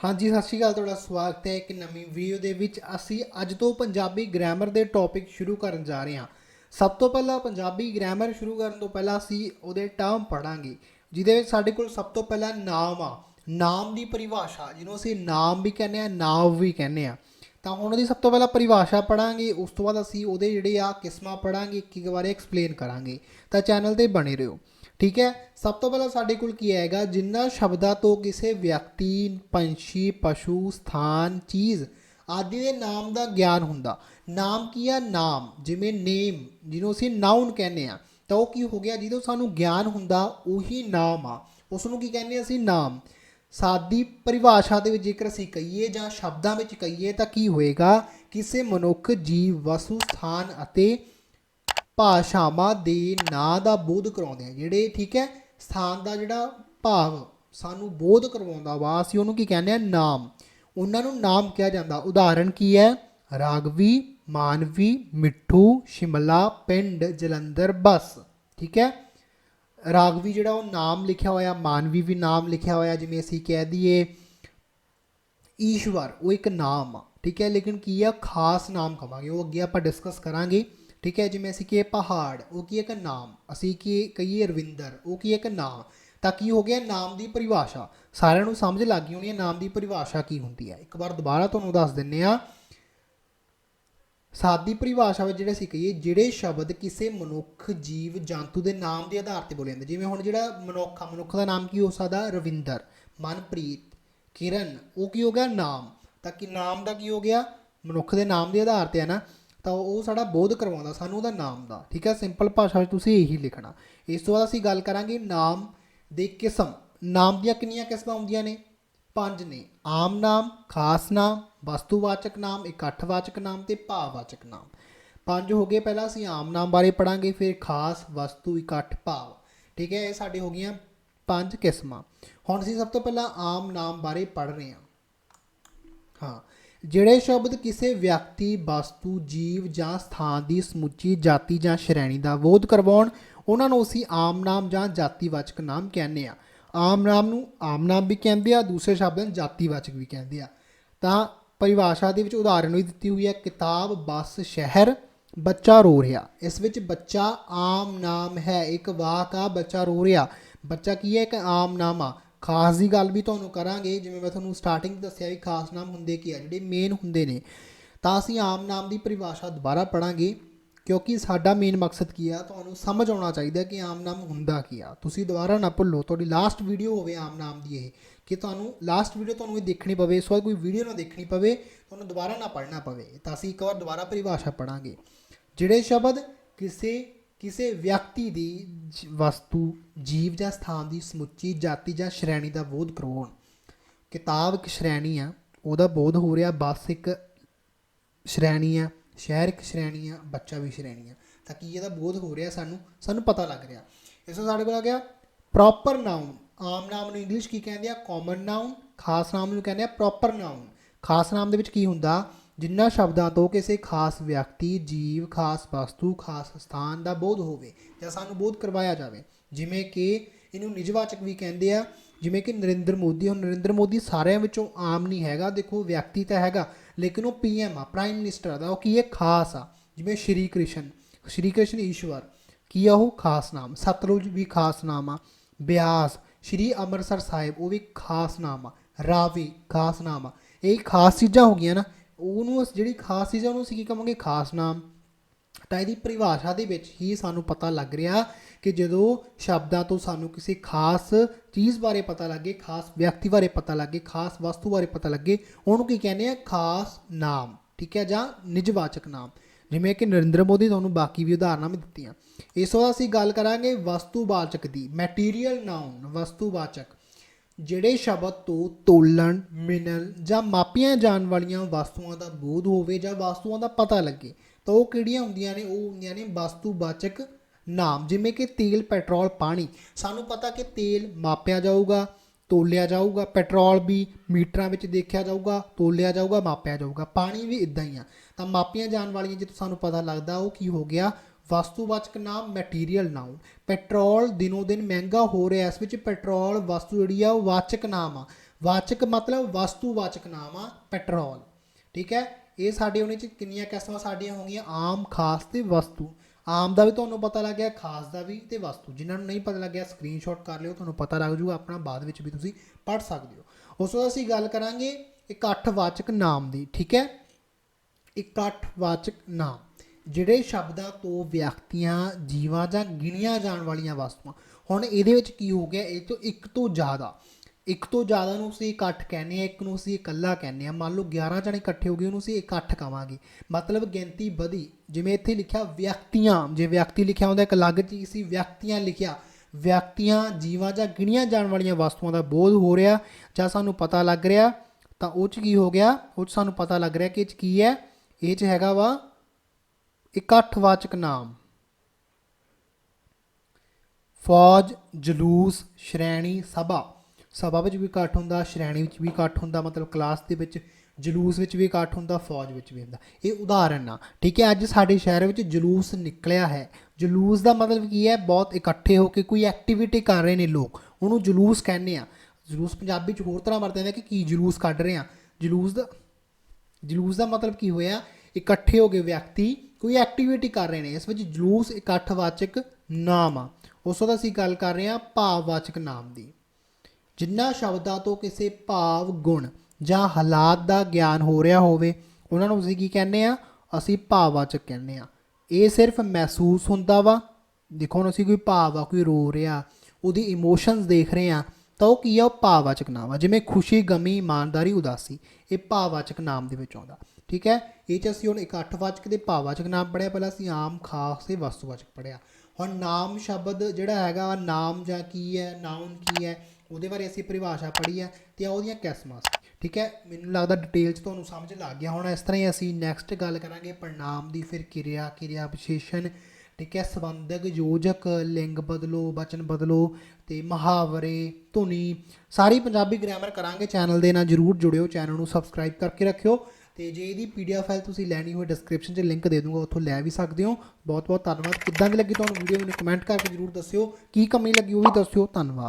ਹਾਂਜੀ, ਸਤਿ ਸ਼੍ਰੀ ਅਕਾਲ, ਤੁਹਾਡਾ ਸਵਾਗਤ ਹੈ ਇੱਕ ਨਵੀਂ ਵੀਡੀਓ ਦੇ ਵਿੱਚ। ਅਸੀਂ ਅੱਜ ਤੋਂ ਪੰਜਾਬੀ ਗ੍ਰਾਮਰ ਦੇ ਟੌਪਿਕ ਸ਼ੁਰੂ ਕਰਨ ਜਾ ਰਹੇ ਹਾਂ। ਸਭ ਤੋਂ ਪਹਿਲਾਂ ਪੰਜਾਬੀ ਗ੍ਰਾਮਰ ਸ਼ੁਰੂ ਕਰਨ ਤੋਂ ਪਹਿਲਾਂ ਅਸੀਂ ਉਹਦੇ ਟਰਮ ਪੜਾਂਗੇ ਜਿਹਦੇ ਵਿੱਚ ਸਾਡੇ ਕੋਲ ਸਭ ਤੋਂ ਪਹਿਲਾਂ ਨਾਮ ਆ। ਨਾਮ ਦੀ ਪਰਿਭਾਸ਼ਾ, ਜਿਹਨੂੰ ਅਸੀਂ ਨਾਮ ਵੀ ਕਹਿੰਦੇ ਆ ਨਾਮ ਵੀ ਕਹਿੰਦੇ ਆ ਤਾਂ ਹੁਣ ਉਹਦੀ ਸਭ ਤੋਂ ਪਹਿਲਾਂ ਪਰਿਭਾਸ਼ਾ ਪੜਾਂਗੇ ਉਸ ਤੋਂ ਬਾਅਦ ਅਸੀਂ ਉਹਦੇ ਜਿਹੜੇ ਆ ਕਿਸਮਾਂ ਪੜਾਂਗੇ ਇੱਕ ਇੱਕ ਬਾਰੇ ਐਕਸਪਲੇਨ ਕਰਾਂਗੇ। ਤਾਂ ਚੈਨਲ ਤੇ ਬਣੇ ਰਹੋ। ਠੀਕ ਹੈ? ਸਭ ਤੋਂ ਪਹਿਲਾਂ ਸਾਡੇ ਕੋਲ ਕੀ ਆਏਗਾ? ਜਿੰਨਾ ਸ਼ਬਦਾਂ ਤੋਂ ਕਿਸੇ ਵਿਅਕਤੀ, ਪੰਛੀ, ਪਸ਼ੂ, ਸਥਾਨ, ਚੀਜ਼ ਆਦਿ ਦੇ ਨਾਮ ਦਾ ਗਿਆਨ ਹੁੰਦਾ। ਨਾਮ ਕੀ ਆ? ਨਾਮ। ਜਿਵੇਂ ਨੇਮ ਜਿਹਨੂੰ ਅਸੀਂ ਨਾਉਨ ਕਹਿੰਦੇ ਆ ਤਾਂ ਉਹ ਕੀ ਹੋ ਗਿਆ? ਜਿਹਦੋਂ ਸਾਨੂੰ ਗਿਆਨ ਹੁੰਦਾ, ਉਹੀ ਨਾਮ ਆ। ਉਸ ਨੂੰ ਕੀ ਕਹਿੰਦੇ ਅਸੀਂ? ਨਾਮ। ਸਾਦੀ ਪਰਿਭਾਸ਼ਾ ਦੇ ਵਿੱਚ ਜੇਕਰ ਅਸੀਂ ਕਹੀਏ ਜਾਂ ਸ਼ਬਦਾਂ ਵਿੱਚ ਕਹੀਏ ਤਾਂ ਕੀ ਹੋਏਗਾ? ਕਿਸੇ ਮਨੁੱਖ, ਜੀਵ, ਵਸੂ, ਸਥਾਨ ਅਤੇ ਭਾਸ਼ਾਵਾਂ ਦੇ ਨਾਂ ਦਾ ਬੋਧ ਕਰਾਉਂਦੇ ਆ। ਜਿਹੜੇ ਠੀਕ ਹੈ, ਸਥਾਨ ਦਾ ਜਿਹੜਾ ਭਾਵ ਸਾਨੂੰ ਬੋਧ ਕਰਵਾਉਂਦਾ ਵਾ, ਅਸੀਂ ਉਹਨੂੰ ਕੀ ਕਹਿੰਦੇ ਆ? ਨਾਮ। ਉਹਨਾਂ ਨੂੰ ਨਾਮ ਕਿਹਾ ਜਾਂਦਾ। ਉਦਾਹਰਣ ਕੀ ਹੈ? ਰਾਗਵੀ, ਮਾਨਵੀ, ਮਿੱਠੂ, ਸ਼ਿਮਲਾ, ਪਿੰਡ, ਜਲੰਧਰ, ਬਸ। ਠੀਕ ਹੈ? ਰਾਗਵੀ ਜਿਹੜਾ ਉਹ ਨਾਮ ਲਿਖਿਆ ਹੋਇਆ, ਮਾਨਵੀ ਵੀ ਨਾਮ ਲਿਖਿਆ ਹੋਇਆ, ਜਿਵੇਂ ਅਸੀਂ ਕਹਿ ਦਈਏ, ਈਸ਼ਵਰ, ਉਹ ਇੱਕ ਨਾਮ ਆ। ਠੀਕ ਹੈ? ਲੇਕਿਨ ਕੀ ਆ? ਖਾਸ ਨਾਮ ਕਵਾਂਗੇ। ਉਹ ਅੱਗੇ ਆਪਾਂ ਡਿਸਕਸ ਕਰਾਂਗੇ। ਠੀਕ ਹੈ, ਜਿਵੇਂ ਅਸੀਂ ਕਹੀਏ ਪਹਾੜ, ਉਹ ਕੀ ਇੱਕ ਨਾਮ? ਅਸੀਂ ਕੀ ਕਹੀਏ ਰਵਿੰਦਰ, ਉਹ ਕੀ ਇੱਕ ਨਾਮ? ਤਾਂ ਕੀ ਹੋ ਗਿਆ? ਨਾਮ ਦੀ ਪਰਿਭਾਸ਼ਾ। ਸਾਰਿਆਂ ਨੂੰ ਸਮਝ ਲੱਗ ਗਈ ਹੋਣੀ ਹੈ, ਨਾਮ ਦੀ ਪਰਿਭਾਸ਼ਾ ਕੀ ਹੁੰਦੀ ਹੈ। ਇੱਕ ਵਾਰ ਦੁਬਾਰਾ ਤੁਹਾਨੂੰ ਦੱਸ ਦਿੰਨੇ ਆ ਸਾਦੀ ਪਰਿਭਾਸ਼ਾ ਵਿੱਚ ਜਿਹੜੇ ਅਸੀਂ ਕਹੀਏ, ਜਿਹੜੇ ਸ਼ਬਦ ਕਿਸੇ ਮਨੁੱਖ, ਜੀਵ, ਜੰਤੂ ਦੇ ਨਾਮ ਦੇ ਆਧਾਰ ਤੇ ਬੋਲੇ ਜਾਂਦੇ। ਜਿਵੇਂ ਹੁਣ ਜਿਹੜਾ ਮਨੁੱਖ ਆ, ਮਨੁੱਖ ਦਾ ਨਾਮ ਕੀ ਹੋ ਸਕਦਾ? ਰਵਿੰਦਰ, ਮਨਪ੍ਰੀਤ, ਕਿਰਨ, ਉਹ ਕੀ ਹੋ ਗਿਆ? ਨਾਮ। ਤਾਂ ਕਿ ਨਾਮ ਦਾ ਕੀ ਹੋ ਗਿਆ? ਮਨੁੱਖ ਦੇ ਨਾਮ ਦੇ ਆਧਾਰ ਤੇ ਹੈ ਨਾ। ਤਾਂ ਉਹ ਸਾਡਾ ਬੋਧ ਕਰਵਾਉਂਦਾ, ਸਾਨੂੰ ਉਹਦਾ ਨਾਮ ਦਾ। ਠੀਕ ਹੈ? ਸਿੰਪਲ ਭਾਸ਼ਾ ਵਿੱਚ ਤੁਸੀਂ ਇਹੀ ਲਿਖਣਾ। ਇਸ ਤੋਂ ਬਾਅਦ ਅਸੀਂ ਗੱਲ ਕਰਾਂਗੇ ਨਾਮ ਦੇ ਕਿਸਮ। ਨਾਮ ਦੀਆਂ ਕਿੰਨੀਆਂ ਕਿਸਮਾਂ ਹੁੰਦੀਆਂ ਨੇ? ਪੰਜ ਨੇ। ਆਮ ਨਾਮ, ਖਾਸ ਨਾਮ, ਵਸਤੂਵਾਚਕ ਨਾਮ, ਇਕੱਠਵਾਚਕ ਨਾਮ ਤੇ ਭਾਵਵਾਚਕ ਨਾਮ। ਪੰਜ ਹੋ ਗਏ ਪਹਿਲਾਂ ਅਸੀਂ ਆਮ ਨਾਮ ਬਾਰੇ ਪੜਾਂਗੇ, ਫਿਰ ਖਾਸ, ਵਸਤੂ, ਇਕੱਠ, ਭਾਵ। ਠੀਕ ਹੈ? ਇਹ ਸਾਡੇ ਹੋ ਗਈਆਂ ਪੰਜ ਕਿਸਮਾਂ। ਹੁਣ ਅਸੀਂ ਸਭ ਤੋਂ ਪਹਿਲਾਂ ਆਮ ਨਾਮ ਬਾਰੇ ਪੜ ਰਹੇ ਹਾਂ। ਹਾਂ। ਜਿਹੜੇ ਸ਼ਬਦ ਕਿਸੇ ਵਿਅਕਤੀ, ਵਸਤੂ, ਜੀਵ ਜਾਂ ਸਥਾਨ ਦੀ ਸਮੁੱਚੀ ਜਾਤੀ ਜਾਂ ਸ਼੍ਰੇਣੀ ਦਾ ਬੋਧ ਕਰਵਾਉਣ, ਉਹਨਾਂ ਨੂੰ ਅਸੀਂ ਆਮ ਨਾਮ ਜਾਂ ਜਾਤੀਵਾਚਕ ਨਾਮ ਕਹਿੰਦੇ ਆ ਆਮ ਨਾਮ ਨੂੰ ਆਮ ਨਾਮ ਵੀ ਕਹਿੰਦੇ ਆ, ਦੂਸਰੇ ਸ਼ਬਦ ਨੂੰ ਜਾਤੀਵਾਚਕ ਵੀ ਕਹਿੰਦੇ ਆ। ਤਾਂ ਪਰਿਭਾਸ਼ਾ ਦੇ ਵਿੱਚ ਉਦਾਹਰਣ ਵੀ ਦਿੱਤੀ ਹੋਈ ਹੈ, ਕਿਤਾਬ, ਬੱਸ, ਸ਼ਹਿਰ, ਬੱਚਾ ਰੋ ਰਿਹਾ। ਇਸ ਵਿੱਚ ਬੱਚਾ ਆਮ ਨਾਮ ਹੈ, ਇੱਕ ਵਾਕ ਆ, ਬੱਚਾ ਰੋ ਰਿਹਾ। ਬੱਚਾ ਕੀ ਹੈ? ਇੱਕ ਆਮ ਨਾਮ ਆ। ਖਾਸ ਦੀ ਗੱਲ ਵੀ ਤੁਹਾਨੂੰ ਕਰਾਂਗੇ, ਜਿਵੇਂ ਮੈਂ ਤੁਹਾਨੂੰ ਸਟਾਰਟਿੰਗ ਦੱਸਿਆ ਵੀ ਖਾਸ ਨਾਮ ਹੁੰਦੇ ਕੀ ਆ, ਜਿਹੜੇ ਮੇਨ ਹੁੰਦੇ ਨੇ। ਤਾਂ ਅਸੀਂ ਆਮ ਨਾਮ ਦੀ ਪਰਿਭਾਸ਼ਾ ਦੁਬਾਰਾ ਪੜਾਂਗੇ ਕਿਉਂਕਿ ਸਾਡਾ ਮੇਨ ਮਕਸਦ ਕੀ ਆ, ਤੁਹਾਨੂੰ ਸਮਝ ਆਉਣਾ ਚਾਹੀਦਾ ਕਿ ਆਮ ਨਾਮ ਹੁੰਦਾ ਕੀ ਆ। ਤੁਸੀਂ ਦੁਬਾਰਾ ਨਾ ਭੁੱਲੋ, ਤੁਹਾਡੀ ਲਾਸਟ ਵੀਡੀਓ ਹੋਵੇ ਆਮ ਨਾਮ ਦੀ ਇਹ, ਕਿ ਤੁਹਾਨੂੰ ਲਾਸਟ ਵੀਡੀਓ ਤੁਹਾਨੂੰ ਇਹ ਦੇਖਣੀ ਪਵੇ, ਇਸ ਵਾਰ ਕੋਈ ਵੀਡੀਓ ਨਾ ਦੇਖਣੀ ਪਵੇ, ਤੁਹਾਨੂੰ ਦੁਬਾਰਾ ਨਾ ਪੜ੍ਹਨਾ ਪਵੇ। ਤਾਂ ਅਸੀਂ ਇੱਕ ਵਾਰ ਦੁਬਾਰਾ ਪਰਿਭਾਸ਼ਾ ਪੜਾਂਗੇ ਜਿਹੜੇ ਸ਼ਬਦ ਕਿਸੇ ਕਿਸੇ ਵਿਅਕਤੀ ਦੀ ਜ- ਵਸਤੂ, ਜੀਵ ਜਾਂ ਸਥਾਨ ਦੀ ਸਮੁੱਚੀ, ਜਾਤੀ ਜਾਂ ਸ਼੍ਰੇਣੀ ਦਾ ਬੋਧ ਕਰਵਾਉਣ। ਕਿਤਾਬ ਇੱਕ ਸ਼੍ਰੇਣੀ ਆ, ਉਹਦਾ ਬੋਧ ਹੋ ਰਿਹਾ ਬਸ ਇੱਕ ਸ਼੍ਰੇਣੀ ਆ, ਸ਼ਹਿਰ ਇੱਕ ਸ਼੍ਰੇਣੀ ਆ, ਬੱਚਾ ਵੀ ਸ਼੍ਰੇਣੀ ਆ। ਤਾਂ ਕੀ ਇਹਦਾ ਬੋਧ ਹੋ ਰਿਹਾ ਸਾਨੂੰ? ਸਾਨੂੰ ਪਤਾ ਲੱਗ ਰਿਹਾ। ਇਸ ਤੋਂ ਸਾਡੇ ਕੋਲ ਆ ਗਿਆ ਪ੍ਰੋਪਰ ਨਾਉਨ ਆਮ ਨਾਮ ਨੂੰ ਇੰਗਲਿਸ਼ ਕੀ ਕਹਿੰਦੇ ਆ? ਕਾਮਨ ਨਾਉਨ ਖਾਸ ਨਾਮ ਨੂੰ ਕਹਿੰਦੇ ਆ ਪ੍ਰੋਪਰ ਨਾਉਨ ਖਾਸ ਨਾਮ ਦੇ ਵਿੱਚ ਕੀ ਹੁੰਦਾ? ਜਿਨ੍ਹਾਂ ਸ਼ਬਦਾਂ ਤੋਂ ਕਿਸੇ ਖਾਸ ਵਿਅਕਤੀ, ਜੀਵ, ਖਾਸ ਵਸਤੂ, ਖਾਸ ਸਥਾਨ ਦਾ ਬੋਧ ਹੋਵੇ ਜਾਂ ਸਾਨੂੰ ਬੋਧ ਕਰਵਾਇਆ ਜਾਵੇ, ਜਿਵੇਂ ਕਿ ਇਹਨੂੰ ਨਿਜਵਾਚਕ ਵੀ ਕਹਿੰਦੇ ਆ, ਜਿਵੇਂ ਕਿ ਨਰਿੰਦਰ ਮੋਦੀ, ਹੁਣ ਨਰਿੰਦਰ ਮੋਦੀ ਸਾਰਿਆਂ ਵਿੱਚੋਂ ਆਮ ਨਹੀਂ ਹੈਗਾ, ਦੇਖੋ ਵਿਅਕਤੀ ਤਾਂ ਹੈਗਾ, ਲੇਕਿਨ ਉਹ ਪੀਐਮ ਆ ਪ੍ਰਾਈਮ ਮਿਨਿਸਟਰ ਦਾ ਉਹ ਕੀ ਹੈ? ਖਾਸ ਆ, ਜਿਵੇਂ ਸ਼੍ਰੀ ਕ੍ਰਿਸ਼ਨ ਸ਼੍ਰੀ ਕ੍ਰਿਸ਼ਨ ਈਸ਼ਵਰ, ਕੀ ਆ ਉਹ? ਖਾਸ ਨਾਮ, ਸਤਲੁਜ ਵੀ ਖਾਸ ਨਾਮ ਆ, ਬਿਆਸ, ਸ਼੍ਰੀ ਅੰਮ੍ਰਿਤਸਰ ਸਾਹਿਬ, ਉਹ ਵੀ ਖਾਸ ਨਾਮ ਆ, ਰਾਵੀ, ਖਾਸ ਨਾਮ ਆ, ਇਹ ਖਾਸ ਚੀਜ਼ਾਂ ਹੋ ਗਈਆਂ ਨਾ ਉਹਨੂੰ ਅਸੀਂ- ਜਿਹੜੀ ਖਾਸ ਚੀਜ਼ਾਂ ਉਹਨੂੰ ਅਸੀਂ ਕੀ ਕਹਾਂਗੇ ਖਾਸ ਨਾਮ। ਤਾਂ ਇਹਦੀ ਪਰਿਭਾਸ਼ਾ ਦੇ ਵਿੱਚ ਹੀ ਸਾਨੂੰ ਪਤਾ ਲੱਗ ਰਿਹਾ ਕਿ ਜਦੋਂ ਸ਼ਬਦਾਂ ਤੋਂ ਸਾਨੂੰ ਕਿਸੇ ਖਾਸ ਚੀਜ਼ ਬਾਰੇ ਪਤਾ ਲੱਗੇ, ਖਾਸ ਵਿਅਕਤੀ ਬਾਰੇ ਪਤਾ ਲੱਗੇ, ਖਾਸ ਵਸਤੂ ਬਾਰੇ ਪਤਾ ਲੱਗੇ, ਉਹਨੂੰ ਕੀ ਕਹਿੰਦੇ ਆ? ਖਾਸ ਨਾਮ। ਠੀਕ ਹੈ? ਜਾਂ ਨਿਜਵਾਚਕ ਨਾਮ। ਜਿਵੇਂ ਕਿ ਨਰਿੰਦਰ ਮੋਦੀ ਤੁਹਾਨੂੰ ਬਾਕੀ ਵੀ ਉਦਾਹਰਨਾਂ ਮੈਂ ਦਿੱਤੀਆਂ। ਇਸ ਤੋਂ ਬਾਅਦ ਅਸੀਂ ਗੱਲ ਕਰਾਂਗੇ ਵਸਤੂਵਾਚਕ ਦੀ ਮੈਟੀਰੀਅਲ ਨਾਉਨ ਵਸਤੂਵਾਚਕ। ਜਿਹੜੇ ਸ਼ਬਦ ਤੋਂ ਤੋਲਣ ਮਿਨਲ ਜਾਂ ਮਾਪੀਆਂ ਜਾਣ ਵਾਲੀਆਂ ਵਸਤੂਆਂ ਦਾ ਬੋਧ ਹੋਵੇ ਜਾਂ ਵਸਤੂਆਂ ਦਾ ਪਤਾ ਲੱਗੇ, ਤਾਂ ਉਹ ਕਿਹੜੀਆਂ ਹੁੰਦੀਆਂ ਨੇ? ਉਹ ਹੁੰਦੀਆਂ ਨੇ ਵਸਤੂਵਾਚਕ ਨਾਮ, ਜਿਵੇਂ ਕਿ ਤੇਲ, ਪੈਟਰੋਲ, ਪਾਣੀ। ਸਾਨੂੰ ਪਤਾ ਕਿ ਤੇਲ ਮਾਪਿਆ ਜਾਊਗਾ, ਤੋਲਿਆ ਜਾਊਗਾ, ਪੈਟਰੋਲ ਵੀ ਮੀਟਰਾਂ ਵਿੱਚ ਦੇਖਿਆ ਜਾਊਗਾ, ਤੋਲਿਆ ਜਾਊਗਾ, ਮਾਪਿਆ ਜਾਊਗਾ। ਪਾਣੀ ਵੀ ਇਦਾਂ ਹੀ ਆ। ਤਾਂ ਮਾਪੀਆਂ ਜਾਣ ਵਾਲੀਆਂ ਜਦੋਂ ਸਾਨੂੰ ਪਤਾ ਲੱਗਦਾ ਉਹ ਕੀ ਹੋ ਗਿਆ? ਵਸਤੂਵਾਚਕ ਨਾਮ ਮਟੀਰੀਅਲ ਨਾਉਨ ਪੈਟਰੋਲ ਦਿਨੋ ਦਿਨ ਮਹਿੰਗਾ ਹੋ ਰਿਹਾ, ਇਸ ਵਿੱਚ ਪੈਟਰੋਲ ਵਸਤੂ ਜਿਹੜੀ ਆ ਉਹ ਵਾਚਕ ਨਾਮ ਆ। ਵਾਚਕ ਮਤਲਬ ਵਸਤੂਵਾਚਕ ਨਾਮ ਆ ਪੈਟਰੋਲ ਠੀਕ ਹੈ? ਇਹ ਸਾਡੇ ਉਹਨੇ ਚ ਕਿੰਨੀਆਂ ਕਿਸਮਾਂ ਸਾਡੀਆਂ ਹੋਣਗੀਆਂ ਆਮ, ਖਾਸ ਤੇ ਵਸਤੂ। ਆਮ ਦਾ ਵੀ ਤੁਹਾਨੂੰ ਪਤਾ ਲੱਗ ਗਿਆ, ਖਾਸ ਦਾ ਵੀ ਤੇ ਵਸਤੂ। ਜਿਨ੍ਹਾਂ ਨੂੰ ਨਹੀਂ ਪਤਾ ਲੱਗਿਆ ਸਕਰੀਨਸ਼ਾਟ ਕਰ ਲਿਓ, ਤੁਹਾਨੂੰ ਪਤਾ ਲੱਗ ਜੂਗਾ ਆਪਣਾ ਬਾਅਦ ਵਿੱਚ ਵੀ ਤੁਸੀਂ ਪੜ੍ਹ ਸਕਦੇ ਹੋ। ਉਸ ਤੋਂ ਬਾਅਦ ਅਸੀਂ ਗੱਲ ਕਰਾਂਗੇ ਇਕੱਠ ਵਾਚਕ ਨਾਮ ਦੀ, ਠੀਕ ਹੈ? ਇਕੱਠਵਾਚਕ ਨਾਮ। ਜਿਹੜੇ ਸ਼ਬਦਾਂ ਤੋਂ ਵਿਅਕਤੀਆਂ, ਜੀਵਾਂ ਜਾਂ ਗਿਣੀਆਂ ਜਾਣ ਵਾਲੀਆਂ ਵਸਤੂਆਂ। ਹੁਣ ਇਹਦੇ ਵਿੱਚ ਕੀ ਹੋ ਗਿਆ? ਇਹ ਤੋਂ ਇੱਕ ਤੋਂ ਜ਼ਿਆਦਾ। ਇੱਕ ਤੋਂ ਜ਼ਿਆਦਾ ਨੂੰ ਅਸੀਂ ਇਕੱਠ ਕਹਿੰਦੇ ਆ ਇੱਕ ਨੂੰ ਅਸੀਂ ਇਕੱਲਾ ਕਹਿੰਦੇ ਆ ਮੰਨ ਲਓ 11 ਜਣੇ ਇਕੱਠੇ ਹੋ ਗਏ, ਉਹਨੂੰ ਅਸੀਂ ਇਕੱਠ ਕਵਾਂਗੇ। ਮਤਲਬ ਗਿਣਤੀ ਵਧੀ। ਜਿਵੇਂ ਇੱਥੇ ਲਿਖਿਆ ਵਿਅਕਤੀਆਂ, ਜੇ ਵਿਅਕਤੀ ਲਿਖਿਆ ਹੁੰਦਾ, ਇੱਕ ਅਲੱਗ ਚੀਜ਼ ਸੀ, ਵਿਅਕਤੀਆਂ ਲਿਖਿਆ। ਵਿਅਕਤੀਆਂ, ਜੀਵਾਂ ਜਾਂ ਗਿਣੀਆਂ ਜਾਣ ਵਾਲੀਆਂ ਵਸਤੂਆਂ ਦਾ ਬੋਧ ਹੋ ਰਿਹਾ, ਜਾਂ ਸਾਨੂੰ ਪਤਾ ਲੱਗ ਰਿਹਾ, ਤਾਂ ਉਹ ਚ ਕੀ ਹੋ ਗਿਆ? ਉਹ ਚ ਸਾਨੂੰ ਪਤਾ ਲੱਗ ਰਿਹਾ ਕਿ ਇਹ ਚ ਕੀ ਹੈ? ਇਹ ਚ ਹੈਗਾ ਵਾ ਇਕੱਠਵਾਚਕ ਨਾਮ। ਫੌਜ, ਜਲੂਸ, ਸ਼੍ਰੇਣੀ, ਸਭਾ। ਸਭਾ ਵਿੱਚ ਵੀ ਇਕੱਠ ਹੁੰਦਾ, ਸ਼੍ਰੇਣੀ ਵਿੱਚ ਵੀ ਇਕੱਠ ਹੁੰਦਾ, ਮਤਲਬ ਕਲਾਸ ਦੇ ਵਿੱਚ ਜਲੂਸ ਵਿੱਚ ਵੀ ਇਕੱਠ ਹੁੰਦਾ, ਫੌਜ ਵਿੱਚ ਵੀ ਹੁੰਦਾ। ਇਹ ਉਦਾਹਰਨ ਆ, ਠੀਕ ਹੈ? ਅੱਜ ਸਾਡੇ ਸ਼ਹਿਰ ਵਿੱਚ ਜਲੂਸ ਨਿਕਲਿਆ ਹੈ। ਜਲੂਸ ਦਾ ਮਤਲਬ ਕੀ ਹੈ? ਬਹੁਤ ਇਕੱਠੇ ਹੋ ਕੇ ਕੋਈ ਐਕਟੀਵਿਟੀ ਕਰ ਰਹੇ ਨੇ ਲੋਕ। ਉਹਨੂੰ ਜਲੂਸ ਕਹਿੰਦੇ ਆ। ਜਲੂਸ ਪੰਜਾਬੀ ਚ ਹੋਰ ਤਰ੍ਹਾਂ ਵਰਤਦੇ ਨੇ ਕਿ ਕੀ ਜਲੂਸ ਕੱਢ ਰਹੇ ਆ। ਜਲੂਸ ਦਾ ਜਲੂਸ ਦਾ ਮਤਲਬ ਕੀ ਹੋਇਆ? ਇਕੱਠੇ ਹੋ ਕੇ ਵਿਅਕਤੀ ਕੋਈ ਐਕਟੀਵਿਟੀ ਕਰ ਰਹੇ ਨੇ, ਇਸ ਵਿੱਚ ਜਲੂਸ ਇਕੱਠਵਾਚਕ ਨਾਮ ਆ। ਉਸ ਤੋਂ ਬਾਅਦ ਅਸੀਂ ਗੱਲ ਕਰ ਰਹੇ ਹਾਂ ਭਾਵਵਾਚਕ ਨਾਮ ਦੀ। ਜਿਨ੍ਹਾਂ ਸ਼ਬਦਾਂ ਤੋਂ ਕਿਸੇ ਭਾਵ, ਗੁਣ ਜਾਂ ਹਾਲਾਤ ਦਾ ਗਿਆਨ ਹੋ ਰਿਹਾ ਹੋਵੇ, ਉਹਨਾਂ ਨੂੰ ਅਸੀਂ ਕੀ ਕਹਿੰਦੇ ਆ ਅਸੀਂ ਭਾਵਵਾਚਕ ਕਹਿੰਦੇ ਆ ਇਹ ਸਿਰਫ ਮਹਿਸੂਸ ਹੁੰਦਾ ਵਾ। ਦੇਖੋ ਹੁਣ ਅਸੀਂ ਕੋਈ ਭਾਵ ਆ, ਕੋਈ ਰੋ ਰਿਹਾ, ਉਹਦੀ ਇਮੋਸ਼ਨਸ ਦੇਖ ਰਹੇ ਆ ਤਾਂ ਉਹ ਕੀ ਆ? ਉਹ ਭਾਵਵਾਚਕ ਨਾਮ ਆ। ਜਿਵੇਂ ਖੁਸ਼ੀ, ਗਮੀ, ਇਮਾਨਦਾਰੀ, ਉਦਾਸੀ, ਇਹ ਭਾਵਵਾਚਕ ਨਾਮ ਦੇ ਵਿੱਚ ਆਉਂਦਾ। ਠੀਕ ਹੈ? ਇਹ ਚ ਅਸੀਂ ਹੁਣ ਇਕੱਠਵਾਚਕ ਤੇ ਭਾਵਵਾਚਕ ਨਾਮ ਪੜਿਆ ਪਹਿਲਾਂ ਅਸੀਂ ਆਮ, ਖਾਸ ਤੇ ਵਸਤੂਵਾਚਕ ਪੜਿਆ ਹੁਣ ਨਾਮ ਸ਼ਬਦ ਜਿਹੜਾ ਹੈਗਾ, ਨਾਮ ਜਾਂ ਕੀ ਹੈ ਨਾਉਨ ਕੀ ਹੈ, ਉਹਦੇ ਬਾਰੇ ਅਸੀਂ ਪਰਿਭਾਸ਼ਾ ਪੜ੍ਹੀ ਹੈ ਤੇ ਆਹ ਉਹਦੀਆਂ ਕਿਸਮਾਂ ਠੀਕ ਹੈ? ਮੈਨੂੰ ਲੱਗਦਾ ਡਿਟੇਲ ਚ ਤੁਹਾਨੂੰ ਸਮਝ ਲੱਗ ਗਿਆ ਹੁਣ। ਇਸ ਤਰ੍ਹਾਂ ਹੀ ਅਸੀਂ ਨੈਕਸਟ ਗੱਲ ਕਰਾਂਗੇ ਪੜਨਾਮ ਦੀ ਫਿਰ ਕਿਰਿਆ ਕਿਰਿਆ ਵਿਸ਼ੇਸ਼ਣ। ਠੀਕ ਹੈ? ਸੰਬੰਧਕ, ਯੋਜਕ, ਲਿੰਗ ਬਦਲੋ ਬਚਨ ਬਦਲੋ ਤੇ ਮੁਹਾਵਰੇ, ਧੁਨੀ। ਸਾਰੀ ਪੰਜਾਬੀ ਗ੍ਰਾਮਰ ਕਰਾਂਗੇ। ਚੈਨਲ ਦੇ ਨਾਲ ਜਰੂਰ ਜੁੜਿਓ। ਚੈਨਲ ਨੂੰ ਸਬਸਕ੍ਰਾਈਬ ਕਰਕੇ ਰੱਖਿਓ। ਤੇ ਜੇ ਇਹਦੀ ਪੀਡੀਐਫ ਫਾਈਲ ਤੁਸੀਂ ਲੈਣੀ ਹੋਵੇ ਡਿਸਕ੍ਰਿਪਸ਼ਨ 'ਚ ਲਿੰਕ ਦੇ ਦੂੰਗਾ, ਉੱਥੋਂ ਲੈ ਵੀ ਸਕਦੇ ਹੋ। ਬਹੁਤ ਬਹੁਤ ਧੰਨਵਾਦ। ਕਿੱਦਾਂ ਦੀ ਲੱਗੀ ਤੁਹਾਨੂੰ ਵੀਡੀਓ ਮੈਨੂੰ ਕਮੈਂਟ ਕਰਕੇ ਜਰੂਰ ਦੱਸਿਓ। ਕੀ ਕਮੀ ਲੱਗੀ ਉਹ ਵੀ ਦੱਸਿਓ। ਧੰਨਵਾਦ।